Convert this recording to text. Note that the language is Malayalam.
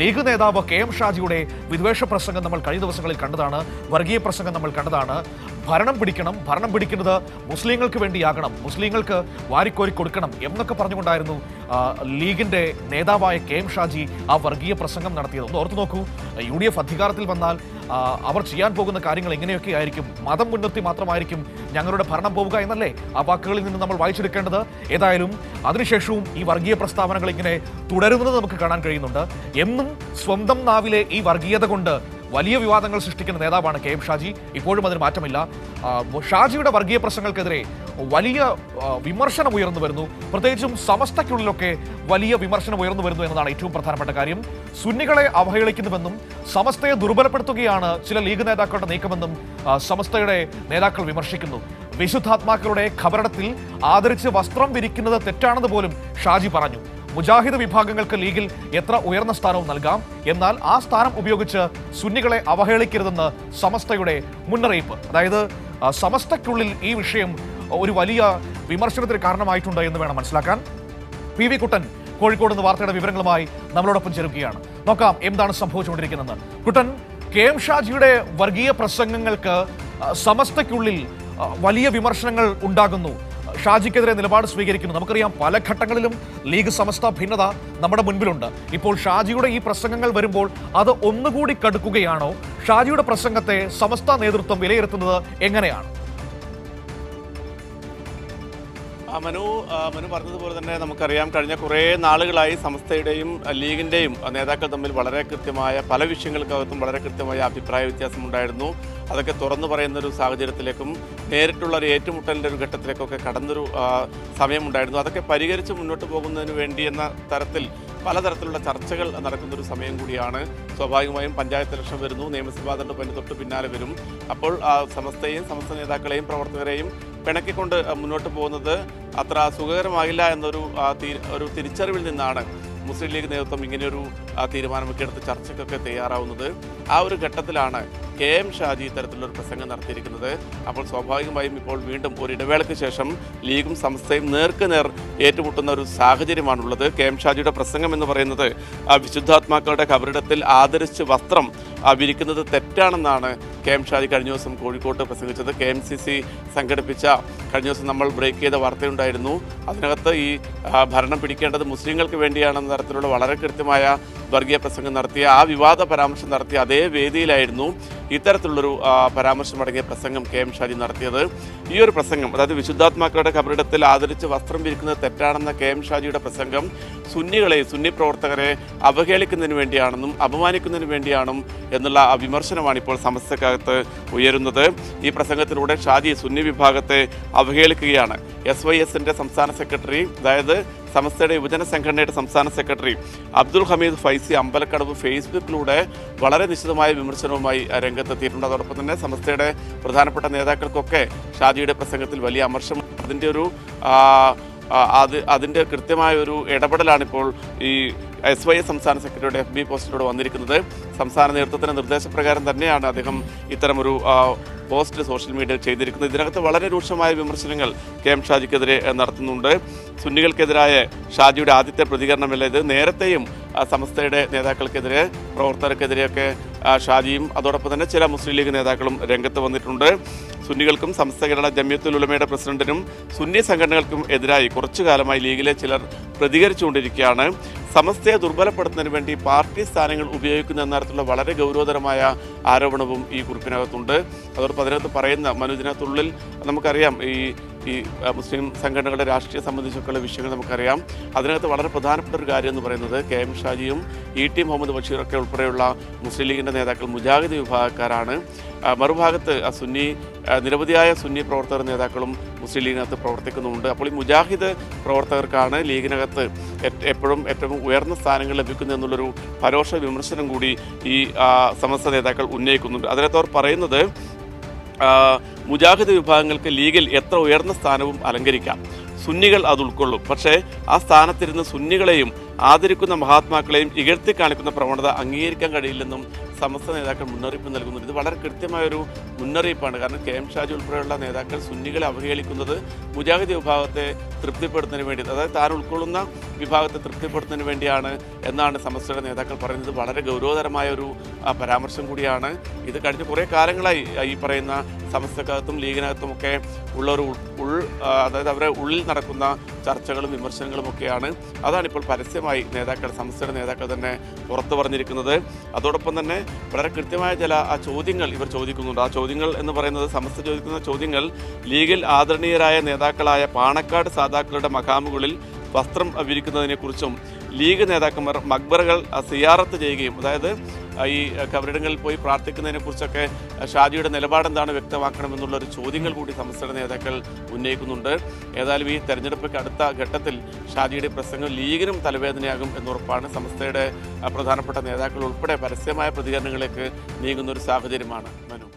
ലീഗ് നേതാവ് കെ എം ഷാജിയുടെ വിദ്വേഷ പ്രസംഗം നമ്മൾ കഴിഞ്ഞ ദിവസങ്ങളിൽ കണ്ടതാണ് വർഗീയ പ്രസംഗം നമ്മൾ കണ്ടതാണ്. ഭരണം പിടിക്കണം. ഭരണം പിടിക്കുന്നത് മുസ്ലിങ്ങൾക്ക് വേണ്ടിയാകണം. മുസ്ലിങ്ങൾക്ക് വാരിക്കോരി കൊടുക്കണം എന്നൊക്കെ പറഞ്ഞുകൊണ്ടായിരുന്നു ലീഗിന്റെ നേതാവായ കെ എം ഷാജി ആ വർഗീയ പ്രസംഗം നടത്തിയത്. ഒന്ന് ഓർത്തു നോക്കൂ യു ഡി എഫ് അധികാരത്തിൽ വന്നാൽ അവർ ചെയ്യാൻ പോകുന്ന കാര്യങ്ങൾ എങ്ങനെയൊക്കെ ആയിരിക്കും. മതം മുൻനിർത്തി മാത്രമായിരിക്കും ഞങ്ങളുടെ ഭരണം പോവുക എന്നല്ലേ ആ വാക്കുകളിൽ നിന്ന് നമ്മൾ വായിച്ചെടുക്കേണ്ടത്? ഏതായാലും അതിനുശേഷവും ഈ വർഗീയ പ്രസ്താവനകൾ ഇങ്ങനെ തുടരുന്നത് നമുക്ക് കാണാൻ കഴിയുന്നുണ്ട്. എന്നും സ്വന്തം നാവിലെ ഈ വർഗീയത കൊണ്ട് വലിയ വിവാദങ്ങൾ സൃഷ്ടിക്കുന്ന നേതാവാണ് കെ എം ഷാജി. ഇപ്പോഴും അതിന് മാറ്റമില്ല. ഷാജിയുടെ വർഗീയ പ്രശ്നങ്ങൾക്കെതിരെ വലിയ വിമർശനം ഉയർന്നു വരുന്നു. പ്രത്യേകിച്ചും സമസ്തയ്ക്കുള്ളിലൊക്കെ വലിയ വിമർശനം ഉയർന്നു വരുന്നു എന്നതാണ് ഏറ്റവും പ്രധാനപ്പെട്ട കാര്യം. സുന്നികളെ അവഹേളിക്കുന്നുവെന്നും സമസ്തയെ ദുർബലപ്പെടുത്തുകയാണ് ചില ലീഗ് നേതാക്കളുടെ നീക്കമെന്നും സമസ്തയുടെ നേതാക്കൾ വിമർശിക്കുന്നു. വിശുദ്ധാത്മാക്കളുടെ ഖബറടത്തിൽ ആദരിച്ച് വസ്ത്രം വിരിക്കുന്നത് തെറ്റാണെന്ന് പോലും ഷാജി പറഞ്ഞു. മുജാഹിദ് വിഭാഗങ്ങൾക്ക് ലീഗിൽ എത്ര ഉയർന്ന സ്ഥാനവും നൽകാം? എന്നാൽ ആ സ്ഥാനം ഉപയോഗിച്ച് സുന്നികളെ അവഹേളിക്കരുതെന്ന് സമസ്തയുടെ മുന്നറിയിപ്പ്. അതായത് സമസ്തയ്ക്കുള്ളിൽ ഈ വിഷയം ഒരു വലിയ വിമർശനത്തിന് കാരണമായിട്ടുണ്ട് എന്ന് വേണം മനസ്സിലാക്കാൻ. പി വി കുട്ടൻ കോഴിക്കോട് നിന്ന് വാർത്തയുടെ വിവരങ്ങളുമായി നമ്മളോടൊപ്പം ചേരുകയാണ്. നോക്കാം എന്താണ് സംഭവിച്ചുകൊണ്ടിരിക്കുന്നത്. കുട്ടൻ കെ എം ഷാജിയുടെ വർഗീയ പ്രസംഗങ്ങൾക്ക് സമസ്തയ്ക്കുള്ളിൽ വലിയ വിമർശനങ്ങൾ ഉണ്ടാകുന്നു. ഷാജിക്കെതിരെ നിലപാട് സ്വീകരിക്കുന്നു. നമുക്കറിയാം പല ഘട്ടങ്ങളിലും ലീഗ് സമസ്ത ഭിന്നത നമ്മുടെ മുൻപിലുണ്ട്. ഇപ്പോൾ ഷാജിയുടെ ഈ പ്രസംഗങ്ങൾ വരുമ്പോൾ അത് ഒന്നുകൂടി കടുക്കുകയാണോ? ഷാജിയുടെ പ്രസംഗത്തെ സമസ്ത നേതൃത്വം വിലയിരുത്തുന്നത് എങ്ങനെയാണ്? മനു മനു പറഞ്ഞതുപോലെ തന്നെ നമുക്കറിയാം കഴിഞ്ഞ കുറേ നാളുകളായി സംസ്ഥയുടെയും ലീഗിന്റെയും നേതാക്കൾ തമ്മിൽ വളരെ കൃത്യമായ പല വിഷയങ്ങൾക്കകത്തും വളരെ കൃത്യമായ അഭിപ്രായ വ്യത്യാസം ഉണ്ടായിരുന്നു അതൊക്കെ തുറന്നു പറയുന്ന ഒരു സാഹചര്യത്തിലേക്കും നേരിട്ടുള്ള ഒരു ഏറ്റുമുട്ടലിന്റെ ഒരു ഘട്ടത്തിലേക്കൊക്കെ കടന്നൊരു സമയമുണ്ടായിരുന്നു. അതൊക്കെ പരിഹരിച്ച് മുന്നോട്ട് പോകുന്നതിന് വേണ്ടി എന്ന തരത്തിൽ പലതരത്തിലുള്ള ചർച്ചകൾ നടക്കുന്ന ഒരു സമയം കൂടിയാണ്. സ്വാഭാവികമായും പഞ്ചായത്ത് ഇലക്ഷൻ വരുന്നു. നിയമസഭാ തെരഞ്ഞെടുപ്പിന് തൊട്ട് പിന്നാലെ വരും. അപ്പോൾ ആ, സമസ്തയെയും സമസ്ത നേതാക്കളെയും പ്രവർത്തകരെയും പിണക്കിക്കൊണ്ട് മുന്നോട്ട് പോകുന്നത് അത്ര സുഖകരമാകില്ല എന്നൊരു ഒരു തിരിച്ചറിവിൽ നിന്നാണ്. മുസ്ലിം ലീഗ് നേതൃത്വം ഇങ്ങനെയൊരു തീരുമാനമൊക്കെ എടുത്ത് ചർച്ചയ്ക്കൊക്കെ തയ്യാറാവുന്നത് ആ ഒരു ഘട്ടത്തിലാണ് കെ എം ഷാജി ഇത്തരത്തിലുള്ള ഒരു പ്രസംഗം നടത്തിയിരിക്കുന്നത്. അപ്പോൾ സ്വാഭാവികമായും ഇപ്പോൾ വീണ്ടും ഒരു ഇടവേളയ്ക്ക് ശേഷം ലീഗും സംസ്ഥയും നേർക്ക് നേർ ഏറ്റുമുട്ടുന്ന ഒരു സാഹചര്യമാണുള്ളത്. കെ എം ഷാജിയുടെ പ്രസംഗം എന്ന് പറയുന്നത് വിശുദ്ധാത്മാക്കളുടെ കബറിടത്തിൽ ആദരിച്ച് വസ്ത്രം വിരിക്കുന്നത് തെറ്റാണെന്നാണ് കെ എം ഷാജി കഴിഞ്ഞ ദിവസം കോഴിക്കോട്ട് പ്രസംഗിച്ചത് കെ എം സി സി സംഘടിപ്പിച്ച കഴിഞ്ഞ ദിവസം നമ്മൾ ബ്രേക്ക് ചെയ്ത വാർത്തയുണ്ടായിരുന്നു. അതിനകത്ത് ഈ ഭരണം പിടിക്കേണ്ടത് മുസ്ലിങ്ങൾക്ക് വേണ്ടിയാണെന്ന തരത്തിലുള്ള വളരെ കൃത്യമായ വർഗീയ പ്രസംഗം നടത്തിയ ആ വിവാദ പരാമർശം നടത്തിയ അതേ വേദിയിലായിരുന്നു ഇത്തരത്തിലുള്ളൊരു പരാമർശമടങ്ങിയ പ്രസംഗം കെ എം ഷാജി നടത്തിയത്. ഈ ഒരു പ്രസംഗം അതായത് വിശുദ്ധാത്മാക്കളുടെ കബറിടത്തിൽ ആദരിച്ച് വസ്ത്രം വിരിക്കുന്നത് തെറ്റാണെന്ന കെ എം ഷാജിയുടെ പ്രസംഗം സുന്നികളെ സുന്നി പ്രവർത്തകരെ അവഹേളിക്കുന്നതിന് വേണ്ടിയാണെന്നും അപമാനിക്കുന്നതിന് വേണ്ടിയാണെന്നും എന്നുള്ള വിമർശനമാണ് ഇപ്പോൾ സമസ്തക്കകത്ത് ഉയരുന്നത്. ഈ പ്രസംഗത്തിലൂടെ ഷാജി സുന്നി വിഭാഗത്തെ അവഹേളിക്കുകയാണ്. എസ് വൈ എസിന്റെ സംസ്ഥാന സെക്രട്ടറി അതായത് സമസ്തയുടെ യുവജന സംഘടനയുടെ സംസ്ഥാന സെക്രട്ടറി അബ്ദുൽ ഹമീദ് ഫൈസി അമ്പലക്കടവ് ഫേസ്ബുക്കിലൂടെ വളരെ നിശ്ചിതമായ വിമർശനവുമായി രംഗത്തെത്തിയിട്ടുണ്ട്. അതോടൊപ്പം തന്നെ സമസ്തയുടെ പ്രധാനപ്പെട്ട നേതാക്കൾക്കൊക്കെ ഷാജിയുടെ പ്രസംഗത്തിൽ വലിയ അമർഷം അതിന്റെ ഒരു അത് അതിന്റെ കൃത്യമായ ഒരു ഇടപെടലാണിപ്പോൾ ഈ എസ് വൈ എസ് സംസ്ഥാന സെക്രട്ടറിയുടെ എഫ് ബി പോസ്റ്റിലൂടെ വന്നിരിക്കുന്നത്. സംസ്ഥാന നേതൃത്വത്തിന്റെ നിർദ്ദേശപ്രകാരം തന്നെയാണ് അദ്ദേഹം ഇത്തരമൊരു പോസ്റ്റ് സോഷ്യൽ മീഡിയയിൽ ചെയ്തിരിക്കുന്നത്. ഇതിനകത്ത് വളരെ രൂക്ഷമായ വിമർശനങ്ങൾ കെ എം ഷാജിക്കെതിരെ നടത്തുന്നുണ്ട്. സുന്നികൾക്കെതിരായ ഷാജിയുടെ ആദ്യത്തെ പ്രതികരണമല്ല ഇത്? നേരത്തെയും ആ, സമസ്തയുടെ നേതാക്കൾക്കെതിരെ പ്രവർത്തകർക്കെതിരെയൊക്കെ ഷാജിയും അതോടൊപ്പം തന്നെ ചില മുസ്ലിം ലീഗ് നേതാക്കളും രംഗത്ത് വന്നിട്ടുണ്ട്. സുന്നികൾക്കും സമസ്ത കേരള ജമ്യത്തുൽ ഉലമയുടെ പ്രസിഡന്റിനും സുന്നി സംഘടനകൾക്കും എതിരായി കുറച്ചു കാലമായി ലീഗിലെ ചിലർ പ്രതികരിച്ചുകൊണ്ടിരിക്കുകയാണ്. സമസ്തയെ ദുർബലപ്പെടുത്തുന്നതിന് വേണ്ടി പാർട്ടി സ്ഥാനങ്ങൾ ഉപയോഗിക്കുന്ന എന്ന തരത്തിലുള്ള വളരെ ഗൗരവതരമായ ആരോപണവും ഈ കുറിപ്പിനകത്തുണ്ട്. അതോടൊപ്പം അതിനകത്ത് പറയുന്ന മനുദിനകത്തുള്ളിൽ നമുക്കറിയാം ഈ ഈ മുസ്ലിം സംഘടനകളുടെ രാഷ്ട്രീയ സംബന്ധിച്ചൊക്കെയുള്ള വിഷയങ്ങൾ നമുക്കറിയാം. അതിനകത്ത് വളരെ പ്രധാനപ്പെട്ട ഒരു കാര്യം എന്ന് പറയുന്നത് കെ എം ഷാജിയും ഇ ടി മുഹമ്മദ് ബഷീറൊക്കെ ഉൾപ്പെടെയുള്ള മുസ്ലിം ലീഗിന്റെ നേതാക്കൾ മുജാഹിദ് വിഭാഗക്കാരാണ്. മറുഭാഗത്ത് സുന്നി നിരവധിയായ സുന്നി പ്രവർത്തകർ നേതാക്കളും മുസ്ലിം ലീഗിനകത്ത് പ്രവർത്തിക്കുന്നുമുണ്ട്. അപ്പോൾ ഈ മുജാഹിദ് പ്രവർത്തകർക്കാണ് ലീഗിനകത്ത് എപ്പോഴും ഏറ്റവും ഉയർന്ന സ്ഥാനങ്ങൾ ലഭിക്കുന്നു എന്നുള്ളൊരു പരോക്ഷ വിമർശനം കൂടി ഈ സമസ്ത നേതാക്കൾ ഉന്നയിക്കുന്നുണ്ട്. അതിനകത്ത് അവർ പറയുന്നത് മുജാഹിദ് വിഭാഗങ്ങൾക്ക് ലീഗിൽ എത്ര ഉയർന്ന സ്ഥാനവും അലങ്കരിക്കാം. സുന്നികൾ അത് ഉൾക്കൊള്ളും. പക്ഷേ ആ സ്ഥാനത്തിരുന്ന് സുന്നികളെയും ആദരിക്കുന്ന മഹാത്മാക്കളെയും ഇകഴ്ത്തി കാണിക്കുന്ന പ്രവണത അംഗീകരിക്കാൻ കഴിയില്ലെന്നും സമസ്ത നേതാക്കൾ മുന്നറിയിപ്പ് നൽകുന്നുണ്ട്. ഇത് വളരെ കൃത്യമായൊരു മുന്നറിയിപ്പാണ്. കാരണം കെ എം ഷാജി ഉൾപ്പെടെയുള്ള നേതാക്കൾ സുന്നികളെ അവഹേളിക്കുന്നത് മുജാഹിദ് വിഭാഗത്തെ തൃപ്തിപ്പെടുത്തുന്നതിന് വേണ്ടി അതായത് താൻ ഉൾക്കൊള്ളുന്ന വിഭാഗത്തെ തൃപ്തിപ്പെടുത്തുന്നതിന് വേണ്ടിയാണ് എന്നാണ് സമസ്തയുടെ നേതാക്കൾ പറയുന്നത്. വളരെ ഗൗരവതരമായ ഒരു പരാമർശം കൂടിയാണ്. ഇത് കഴിഞ്ഞ കുറേ കാലങ്ങളായി ഈ പറയുന്ന സമസ്തക്കകത്തും ലീഗിനകത്തും ഒക്കെ ഉള്ളൊരു ഉൾ അതായത് അവരെ ഉള്ളിൽ നടക്കുന്ന ചർച്ചകളും വിമർശനങ്ങളും ഒക്കെയാണ്. അതാണ് ഇപ്പോൾ പരസ്യമായി നേതാക്കൾ സംസ്ഥയുടെ നേതാക്കൾ തന്നെ പുറത്തു പറഞ്ഞിരിക്കുന്നത്. അതോടൊപ്പം തന്നെ വളരെ കൃത്യമായ ചില ആ ചോദ്യങ്ങൾ ഇവർ ചോദിക്കുന്നുണ്ട്. ആ ചോദ്യങ്ങൾ എന്ന് പറയുന്നത് സമസ്ത ചോദിക്കുന്ന ചോദ്യങ്ങൾ ലീഗിൽ ആദരണീയരായ നേതാക്കളായ പാണക്കാട് സാധാക്കളുടെ മഖാമുകളിൽ വസ്ത്രം വിരിക്കുന്നതിനെക്കുറിച്ചും ലീഗ് നേതാക്കന്മാർ മക്ബറകൾ സിയാറത്ത് ചെയ്യുകയും അതായത് ഈ കബറിടങ്ങളിൽ പോയി പ്രാർത്ഥിക്കുന്നതിനെ കുറിച്ചൊക്കെ ഷാജിയുടെ നിലപാട് എന്താണ് വ്യക്തമാക്കണമെന്നുള്ള ഒരു ചോദ്യങ്ങൾ കൂടി സംസ്ഥാന നേതാക്കൾ ഉന്നയിക്കുന്നുണ്ട്. ഏതായാലും ഈ തെരഞ്ഞെടുപ്പ് അടുത്ത ഘട്ടത്തിൽ ഷാജിയുടെ പ്രസംഗം ലീഗിനും തലവേദനയാകും എന്നുറപ്പാണ്. സംസ്ഥയുടെ പ്രധാനപ്പെട്ട നേതാക്കൾ ഉൾപ്പെടെ പരസ്യമായ പ്രതികരണങ്ങളിലേക്ക് നീങ്ങുന്ന ഒരു സാഹചര്യമാണ് മനു.